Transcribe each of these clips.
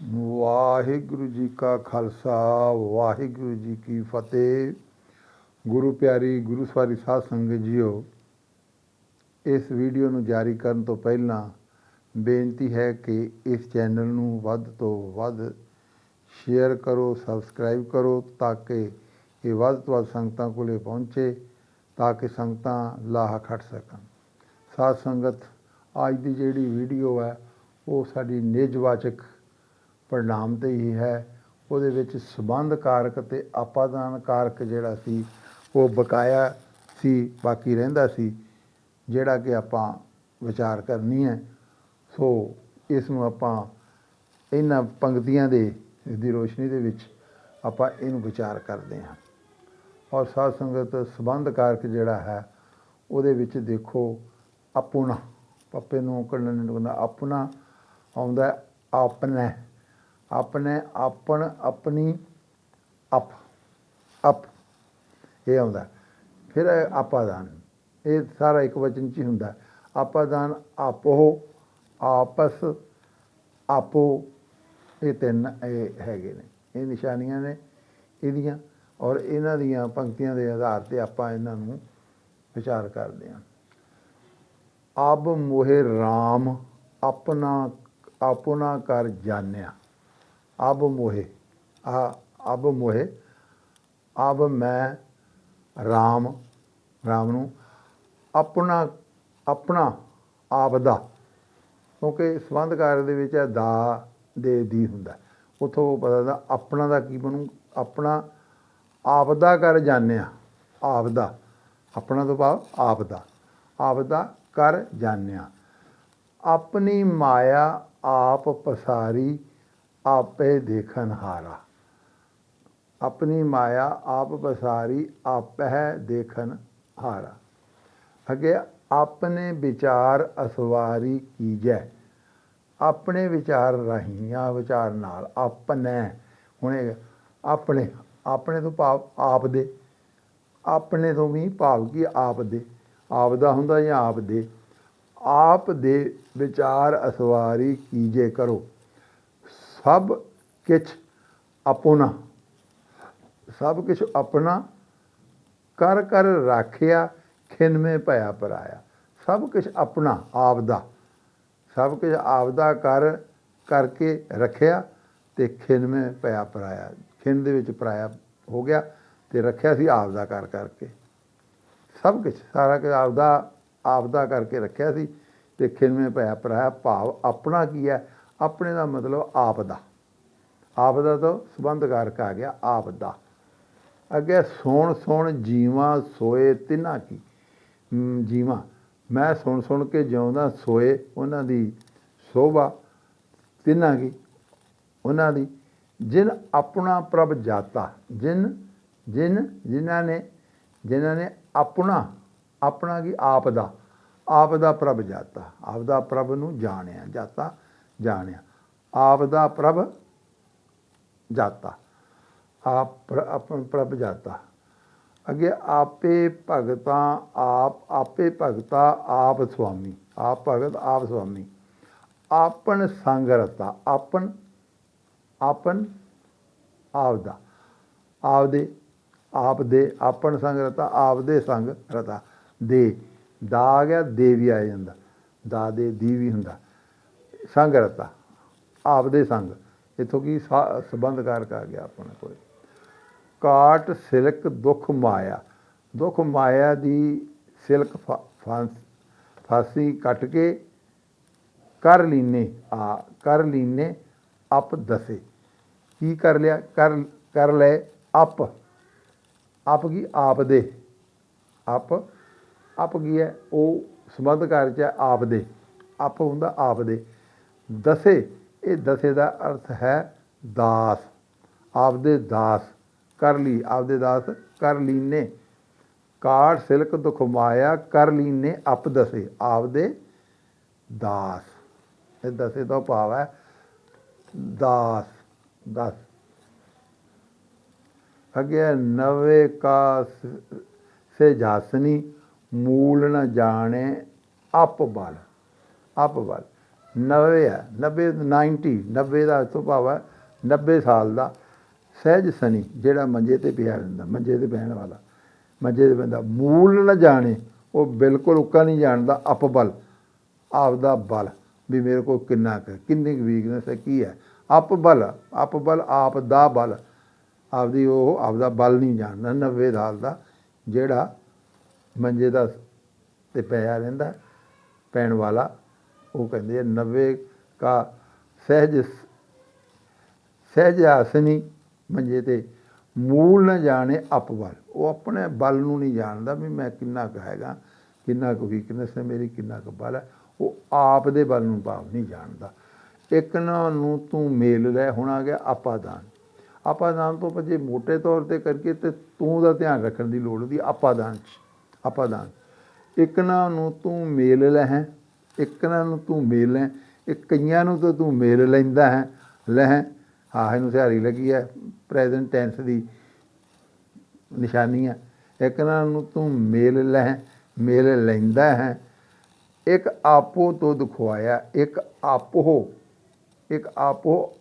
ਵਾਹਿਗੁਰੂ ਜੀ ਕਾ ਖਾਲਸਾ, ਵਾਹਿਗੁਰੂ ਜੀ ਕੀ ਫਤਿਹ। ਗੁਰੂ ਪਿਆਰੀ, ਗੁਰੂ ਸਵਾਰੀ ਸਾਧ ਸੰਗਤ ਜੀਓ, ਇਸ ਵੀਡੀਓ ਨੂੰ ਜਾਰੀ ਕਰਨ ਤੋਂ ਪਹਿਲਾਂ ਬੇਨਤੀ ਹੈ ਕਿ ਇਸ ਚੈਨਲ ਨੂੰ ਵੱਧ ਤੋਂ ਵੱਧ ਸ਼ੇਅਰ ਕਰੋ, ਸਬਸਕ੍ਰਾਈਬ ਕਰੋ ਤਾਂ ਕਿ ਇਹ ਵੱਧ ਤੋਂ ਵੱਧ ਸੰਗਤਾਂ ਕੋਲੇ ਪਹੁੰਚੇ ਤਾਂ ਕਿ ਸੰਗਤਾਂ ਲਾਹਾ ਖੱਟ ਸਕਣ। ਸਾਧ ਸੰਗਤ, ਅੱਜ ਦੀ ਜਿਹੜੀ ਵੀਡੀਓ ਹੈ, ਉਹ ਸਾਡੀ ਨਿਜਵਾਚਕ ਪਰਿਣਾਮ ਤੇ ਹੀ ਹੈ। ਉਹਦੇ ਵਿੱਚ ਸਬੰਧ ਕਾਰਕ ਤੇ ਆਪਾਦਾਨ ਕਾਰਕ ਜਿਹੜਾ ਸੀ, ਉਹ ਬਕਾਇਆ ਸੀ, ਬਾਕੀ ਰਹਿੰਦਾ ਸੀ, ਜਿਹੜਾ ਕਿ ਆਪਾਂ ਵਿਚਾਰ ਕਰਨੀ ਹੈ। ਸੋ ਇਸ ਨੂੰ ਆਪਾਂ ਇਹਨਾਂ ਪੰਕਤੀਆਂ ਦੇ ਦੀ ਰੋਸ਼ਨੀ ਦੇ ਵਿੱਚ ਆਪਾਂ ਇਹਨੂੰ ਵਿਚਾਰ ਕਰਦੇ ਹਾਂ। ਔਰ ਸਾਧ ਸੰਗਤ ਸਬੰਧ ਕਾਰਕ ਜਿਹੜਾ ਹੈ, ਉਹਦੇ ਵਿੱਚ ਦੇਖੋ ਆਪਣਾ ਪੱਪੇ ਨੂੰ ਕੱਢਣ ਨੂੰ ਆਪਣਾ ਆਉਂਦਾ ਆਪਣਾ ਆਪਣੇ ਆਪਣ ਆਪਣੀ ਅਪ ਅਪ ਇਹ ਆਉਂਦਾ। ਫਿਰ ਹੈ ਆਪਾਦਾਨ। ਇਹ ਸਾਰਾ ਇੱਕ ਵਚਨ ਚ ਹੀ ਹੁੰਦਾ। ਹੈ। ਆਪਾਦਾਨ ਆਪੋ, ਆਪਸ, ਆਪੋ। ਇਹ ਤਿੰਨ ਇਹ ਹੈਗੇ ਨੇ। ਇਹ ਨਿਸ਼ਾਨੀਆਂ ਨੇ ਇਹਦੀਆਂ ਔਰ ਇਹਨਾਂ ਦੀਆਂ ਪੰਕਤੀਆਂ ਦੇ ਆਧਾਰ ਤੇ ਆਪਾਂ ਇਹਨਾਂ ਨੂੰ ਵਿਚਾਰ ਕਰਦੇ ਹਾਂ। ਅਬ ਮੋਹਿ RAM ਆਪਣਾ ਆਪਣਾ ਕਰ ਜਾਣਿਆ। ਅਬ ਮੋਹਿ ਆ ਅਬ ਮੋਹਿ ਅਬ ਮੈਂ RAM RAM ਨੂੰ ਆਪਣਾ ਆਪਣਾ ਆਪ ਦਾ ਕਿਉਂਕਿ ਸੰਬੰਧ ਕਾਰਜ ਦੇ ਵਿੱਚ ਹੈ ਦਾ, ਦੇ, ਦੀ ਹੁੰਦਾ। ਉਥੋਂ ਪਤਾ ਦਾ ਆਪਣਾ ਦਾ ਕੀ ਬਣੂ, ਆਪਣਾ ਆਪ ਦਾ ਕਰ ਜਾਣਿਆ ਆਪ ਦਾ ਆਪਣਾ ਤੋਂ ਭਾਵ ਆਪ ਦਾ ਆਪ ਦਾ ਕਰ ਜਾਣਿਆ। ਆਪਣੀ ਮਾਇਆ ਆਪ ਪਸਾਰੀ ਆਪੇ ਦੇਖਨ ਹਾਰਾ। ਆਪਣੀ ਮਾਇਆ ਆਪ ਪਸਾਰੀ, ਆਪਹਿ ਦੇਖਣ ਹਾਰਾ। ਅੱਗੇ ਆਪਣੇ ਵਿਚਾਰ ਅਸਵਾਰੀ ਕੀਜੈ। ਆਪਣੇ ਵਿਚਾਰ ਰਾਹੀਂ ਆ ਵਿਚਾਰ ਨਾਲ ਆਪਣੇ। ਹੁਣੇ ਆਪਣੇ ਆਪਣੇ ਤੋਂ ਭਾਵ ਆਪ ਦੇ। ਆਪਣੇ ਤੋਂ ਵੀ ਭਾਵ ਕੀ ਆਪ ਦੇ। ਆਪ ਦਾ ਹੁੰਦਾ ਜਾਂ ਆਪ ਦੇ। ਆਪ ਦੇ ਵਿਚਾਰ ਅਸਵਾਰੀ ਕੀਜੇ ਕਰੋ। ਸਭ ਕਿਛ ਆਪਣਾ। ਸਭ ਕੁਛ ਆਪਣਾ ਕਰ ਕਰ ਰਾਖਿਆ ਖਿੰਮੇ ਭਇਆ ਪਰਾਇਆ ਸਭ ਕੁਛ ਆਪਣਾ ਆਪ ਦਾ ਸਭ ਕੁਝ ਆਪ ਦਾ ਕਰ ਕਰਕੇ ਰੱਖਿਆ ਤੇ ਖਿੰਮੇ ਭਇਆ ਪਰਾਇਆ ਖਿੰਨ ਦੇ ਵਿੱਚ ਪਰਾਇਆ ਹੋ ਗਿਆ ਤੇ ਰੱਖਿਆ ਸੀ ਆਪ ਦਾ ਕਰ ਕਰਕੇ। ਸਭ ਕੁਝ ਸਾਰਾ ਕੁਝ ਆਪ ਦਾ ਆਪ ਦਾ ਕਰਕੇ ਰੱਖਿਆ ਸੀ ਤੇ ਖਿੰਮੇ ਭਇਆ ਪਰਾਇਆ ਭਾਵ ਆਪਣਾ ਕੀ ਹੈ? ਆਪਣੇ ਦਾ ਮਤਲਬ ਆਪ ਦਾ। ਆਪ ਦਾ ਤਾਂ ਸੰਬੰਧ ਕਾਰਕ ਆ ਗਿਆ ਆਪ ਦਾ। ਅੱਗੇ ਸੁਣ ਸੁਣ ਜੀਵਾਂ ਸੋਏ ਤਿਨਾ ਕੀ। ਹਮ, ਜੀਵਾਂ ਮੈਂ ਸੁਣ ਸੁਣ ਕੇ ਜਿਉਂਦਾ ਸੋਏ ਉਹਨਾਂ ਦੀ ਸੋਭਾ ਤਿਨਾ ਕੀ। ਉਹਨਾਂ ਦੀ ਜਿਨ ਆਪਣਾ ਪ੍ਰਭ ਜਾਤਾ ਜਿਨ ਜਿਨ ਜਿਨ੍ਹਾਂ ਨੇ ਜਿਨ੍ਹਾਂ ਨੇ ਆਪਣਾ ਆਪਣਾ ਕੀ ਆਪ ਦਾ। ਆਪ ਦਾ ਪ੍ਰਭ ਜਾਤਾ ਆਪ ਦਾ ਪ੍ਰਭ ਨੂੰ ਜਾਣਿਆ ਜਾਤਾ। ਜਾਣਿਆ। ਆਪ ਦਾ ਪ੍ਰਭ ਜਾਤਾ। ਆਪ ਆਪਨ ਪ੍ਰਭ ਜਾਤਾ। ਅੱਗੇ ਆਪੇ ਭਗਤਾ, ਆਪ, ਆਪੇ ਭਗਤਾ, ਆਪ ਸੁਆਮੀ। ਆਪ ਭਗਤ, ਆਪ ਸੁਆਮੀ। ਆਪਨ ਸੰਗ ਰਤਾ। ਆਪਨ ਆਪਨ ਆਪ ਦਾ ਆਪ ਦੇ ਆਪ ਦੇ ਆਪਨ ਸੰਗ ਰਤਾ। ਆਪ ਦੇ ਸੰਗ ਰਤਾ। ਦੇ, ਦਾ ਆ ਗਿਆ ਦੇਵੀ ਆ ਜਾਂਦਾ। ਦਾ, ਦੇ ਦੀਵੀ ਹੁੰਦਾ। ਸੰਗ ਰਤਾ, ਆਪਦੇ ਸੰਗ। ਇਥੋਂ ਕੀ ਸਾ- ਸੰਬੰਧ ਕਾਰਕ ਆ ਗਿਆ ਆਪਣੇ ਕੋਲ ਕਾਟ ਸਿਲਕ ਦੁੱਖ ਮਾਇਆ। ਦੁੱਖ ਮਾਇਆ ਦੀ ਸਿਲਕ ਫਾ- ਫਾਂਸ- ਫਾਸੀ ਕੱਟ ਕੇ ਕਰ ਲੀਨੇ, ਆ, ਕਰ ਲੀਨੇ ਅਪ ਦਸੇ। ਕੀ ਕਰ ਲਿਆ? ਕਰ ਕਰ ਲੈ ਅਪ ਅਪ ਕੀ? ਆਪ ਦੇ। ਅਪ ਅਪ ਕੀ ਹੈ? ਉਹ ਸੰਬੰਧ ਕਾਰਜ ਹੈ ਆਪ ਦੇ। ਅਪ ਹੁੰਦਾ ਆਪ ਦੇ। ਦਸੇ, ਇਹ ਦਸੇ ਦਾ ਅਰਥ ਹੈ ਦਾਸ। ਆਪਦੇ ਦਾਸ ਕਰ ਲਈ ਆਪ ਦਾਸ ਕਰ ਲੀਨੇ। ਕਾਟ ਸਿਲਕ ਦੁਖ ਮਾਇਆ ਕਰ ਲੀਨੇ, ਅਪ ਦਸੇ ਆਪ ਦਾਸ। ਇਹ ਦਸੇ ਦਾ ਭਾਵ ਹੈ ਦਾਸ, ਦਸ। ਅੱਗੇ ਨਵੇ ਕਾ ਸ- ਸੇ ਜਾਸਨੀ, ਮੂਲ ਨ ਜਾਣੇ, ਅਪ ਬਲ ਅਪ ਬਲ। 90 ਹੈ 90 90 90 ਦਾ ਤੋਂ ਭਾਵ ਹੈ 90 ਸਾਲ ਦਾ ਸਹਿਜ ਸਨੀ ਜਿਹੜਾ ਮੰਜੇ ਤੇ ਪਿਆ ਰਹਿੰਦਾ ਮੰਜੇ ਤੇ ਬਹਿਣ ਵਾਲਾ। ਮੰਜੇ ਤੇ ਬੰਦਾ ਮੂਲ ਨਾ ਜਾਣੇ ਉਹ ਬਿਲਕੁਲ ਉੱਕਾ ਨਹੀਂ ਜਾਣਦਾ ਅਪਬਲ ਆਪਦਾ ਬਲ ਵੀ ਮੇਰੇ ਕੋਲ ਕਿੰਨਾ ਕੁ ਹੈ, ਕਿੰਨੀ ਵੀਕਨੈਸ ਹੈ ਕੀ ਹੈ? ਅਪਬਲ ਅਪਬਲ ਆਪ ਦਾ ਬਲ ਆਪਦੀ ਉਹ ਆਪਦਾ ਬਲ ਨਹੀਂ ਜਾਣਦਾ 90 ਸਾਲ ਦਾ ਜਿਹੜਾ ਮੰਜੇ ਦਾ ਤੇ ਪਿਆ ਰਹਿੰਦਾ ਪੈਣ ਵਾਲਾ ਉਹ ਕਹਿੰਦੇ ਆ 90 ਕਾ ਸਹਿਜ ਸਹਿਜ ਆਸਨੀ ਮੰਜੇ ਤੇ ਮੂਲ ਨਾ ਜਾਣੇ ਅਪਬਲ ਉਹ ਆਪਣੇ ਬਲ ਨੂੰ ਨਹੀਂ ਜਾਣਦਾ ਵੀ ਮੈਂ ਕਿੰਨਾ ਕੁ ਹੈਗਾ, ਕਿੰਨਾ ਕੁ ਵੀਕਨੈਸ ਹੈ ਮੇਰੀ, ਕਿੰਨਾ ਕੁ ਬਲ ਹੈ। ਉਹ ਆਪ ਦੇ ਬਲ ਨੂੰ ਭਾਵ ਨਹੀਂ ਜਾਣਦਾ। ਇੱਕ ਨਾ ਨੂੰ ਤੂੰ ਮੇਲ ਲੈ, ਹੁਣ ਆ ਗਿਆ ਆਪਾਦਾਨ ਆਪਾਦਾਨ ਤੋਂ ਜੇ ਮੋٹے ਤੌਰ ਤੇ ਕਰਕੇ ਤੇ ਤੂੰ ਦਾ ਧਿਆਨ ਰੱਖਣ ਦੀ ਲੋੜ ਹੁੰਦੀ ਆਪਾਦਾਨ ਚ ਆਪਾਦਾਨ ਇੱਕ ਨਾ ਨੂੰ ਤੂੰ ਮੇਲ ਲੈ ਹੈ ਇੱਕ ਨਾ ਨੂੰ ਤੂੰ ਮੇਲ ਲੈ, ਇਹ ਕਈਆਂ ਨੂੰ ਤਾਂ ਤੂੰ ਮੇਲ ਲੈਂਦਾ ਹੈ। ਲਹਿ ਆਹ ਇਹਨੂੰ ਸਿਹਾਰੀ ਲੱਗੀ ਹੈ ਪ੍ਰੈਜ਼ੈਂਟ ਟੈਂਸ ਦੀ ਨਿਸ਼ਾਨੀ ਹੈ। ਇੱਕ ਨਾ ਨੂੰ ਤੂੰ ਮੇਲ ਲੈ, ਮੇਲ ਲੈਂਦਾ ਹੈ। ਇੱਕ ਆਪੋ ਤੋਂ ਦਿਖਵਾਇਆ, ਇੱਕ ਆਪੋ ਇੱਕ ਆਪੋ,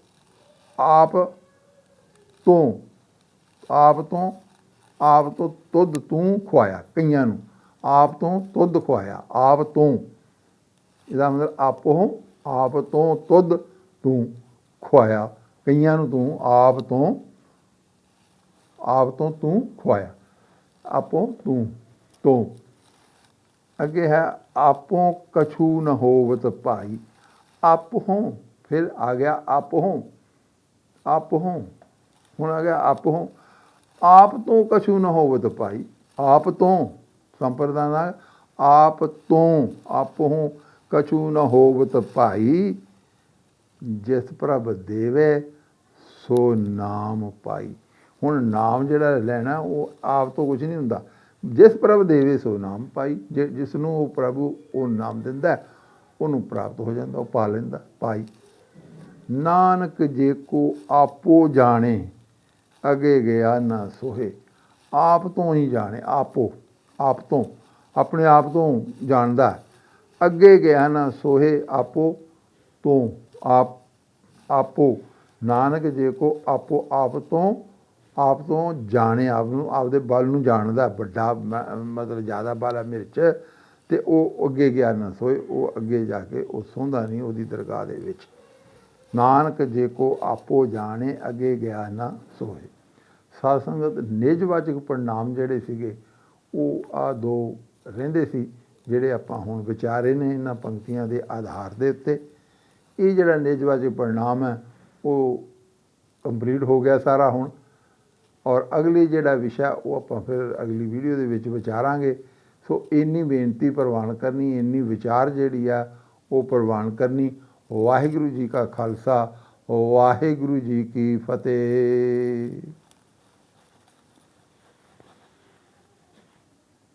ਆਪ ਤੋਂ ਆਪ ਤੋਂ ਆਪ ਤੋਂ ਤੁਧ ਤੂੰ ਖਵਾਇਆ, ਕਈਆਂ ਨੂੰ। ਆਪ ਤੋਂ ਤੁਧ ਖਵਾਇਆ, ਆਪ ਤੋਂ। ਇਹਦਾ ਮਤਲਬ ਆਪੋ ਆਪ ਤੋਂ ਤੁਧ ਤੂੰ ਖਵਾਇਆ ਕਈਆਂ ਨੂੰ ਤੂੰ ਆਪ ਤੋਂ ਆਪ ਤੋਂ ਤੂੰ ਖਵਾਇਆ ਆਪੋ ਤੂੰ ਤੋਂ। ਅੱਗੇ ਹੈ, ਆਪੋ ਕਛੂ ਨ ਹੋਵਤ ਭਾਈ। ਆਪੋ, ਫਿਰ ਆ ਗਿਆ ਆਪੋ। ਆਪੋ, ਹੁਣ ਆ ਗਿਆ ਆਪੋ। ਆਪ ਤੋਂ ਕਛੂ ਨ ਹੋਵਤ ਭਾਈ। ਆਪ ਤੋਂ ਸੰਪਰਦਾ ਆਪ ਤੋਂ, ਆਪੋ। ਕਛੂ ਨ ਹੋਵਤ ਭਾਈ, ਜਿਸ ਪ੍ਰਭ ਦੇਵੇ ਸੋ ਨਾਮ ਪਾਈ। ਹੁਣ ਨਾਮ ਜਿਹੜਾ ਲੈਣਾ, ਉਹ ਆਪ ਤੋਂ ਕੁਝ ਨਹੀਂ ਹੁੰਦਾ। ਜਿਸ ਪ੍ਰਭ ਦੇਵੇ ਸੋ ਨਾਮ ਪਾਈ, ਜਿ- ਜਿਸ ਨੂੰ ਉਹ ਪ੍ਰਭੂ ਉਹ ਨਾਮ ਦਿੰਦਾ ਉਹਨੂੰ ਪ੍ਰਾਪਤ ਹੋ ਜਾਂਦਾ, ਉਹ ਪਾ ਲੈਂਦਾ, ਪਾਈ। ਨਾਨਕ ਜੇ ਕੋ ਆਪੋ ਜਾਣੇ, ਅਗੇ ਗਿਆ ਨਾ ਸੋਹੇ। ਆਪ ਤੋਂ ਹੀ ਜਾਣੇ, ਆਪੋ, ਆਪ ਤੋਂ। ਆਪਣੇ ਆਪ ਤੋਂ ਜਾਣਦਾ ਅੱਗੇ ਗਿਆ ਨਾ ਸੋਹੇ ਆਪੋ ਤੋਂ ਆਪ, ਆਪੋ। ਨਾਨਕ ਜੇ ਕੋ ਆਪੋ ਆਪ ਤੋਂ ਆਪ ਤੋਂ ਜਾਣੇ, ਆਪ ਨੂੰ, ਆਪਦੇ ਬਲ ਨੂੰ ਜਾਣਦਾ, ਵੱਡਾ ਮ- ਮਤਲਬ ਜ਼ਿਆਦਾ ਬਲ ਹੈ ਮੇਰੇ 'ਚ ਤੇ ਉਹ ਅੱਗੇ ਗਿਆ ਨਾ ਸੋਏ ਉਹ ਅੱਗੇ ਜਾ ਕੇ ਉਹ ਸੌਂਦਾ ਨਹੀਂ ਉਹਦੀ ਦਰਗਾਹ ਦੇ ਵਿੱਚ। ਨਾਨਕ ਜੇ ਕੋ ਆਪੋ ਜਾਣੇ, ਅੱਗੇ ਗਿਆ ਨਾ ਸੋਏ ਸਾਧ ਸੰਗਤ ਨਿਜਵਾਚਕ ਪ੍ਰਣਾਮ ਜਿਹੜੇ ਸੀਗੇ, ਉਹ ਆ ਦੋ ਰਹਿੰਦੇ ਸੀ। ਜਿਹੜੇ ਆਪਾਂ ਹੁਣ ਵਿਚਾਰੇ ਨੇ ਇਹਨਾਂ ਪੰਕਤੀਆਂ ਦੇ ਆਧਾਰ ਦੇ ਉੱਤੇ, ਇਹ ਜਿਹੜਾ ਨਿਜਵਾਚਕ ਪਰਿਣਾਮ ਹੈ, ਉਹ ਕੰਪਲੀਟ ਹੋ ਗਿਆ ਸਾਰਾ ਹੁਣ। ਔਰ ਅਗਲੀ ਜਿਹੜਾ ਵਿਸ਼ਾ, ਉਹ ਆਪਾਂ ਫਿਰ ਅਗਲੀ ਵੀਡੀਓ ਦੇ ਵਿੱਚ ਵਿਚਾਰਾਂਗੇ। ਸੋ ਇੰਨੀ ਬੇਨਤੀ ਪ੍ਰਵਾਨ ਕਰਨੀ, ਇੰਨੀ ਵਿਚਾਰ ਜਿਹੜੀ ਆ, ਉਹ ਪ੍ਰਵਾਨ ਕਰਨੀ। ਵਾਹਿਗੁਰੂ ਜੀ ਕਾ ਖਾਲਸਾ, ਵਾਹਿਗੁਰੂ ਜੀ ਕੀ ਫਤਿਹ।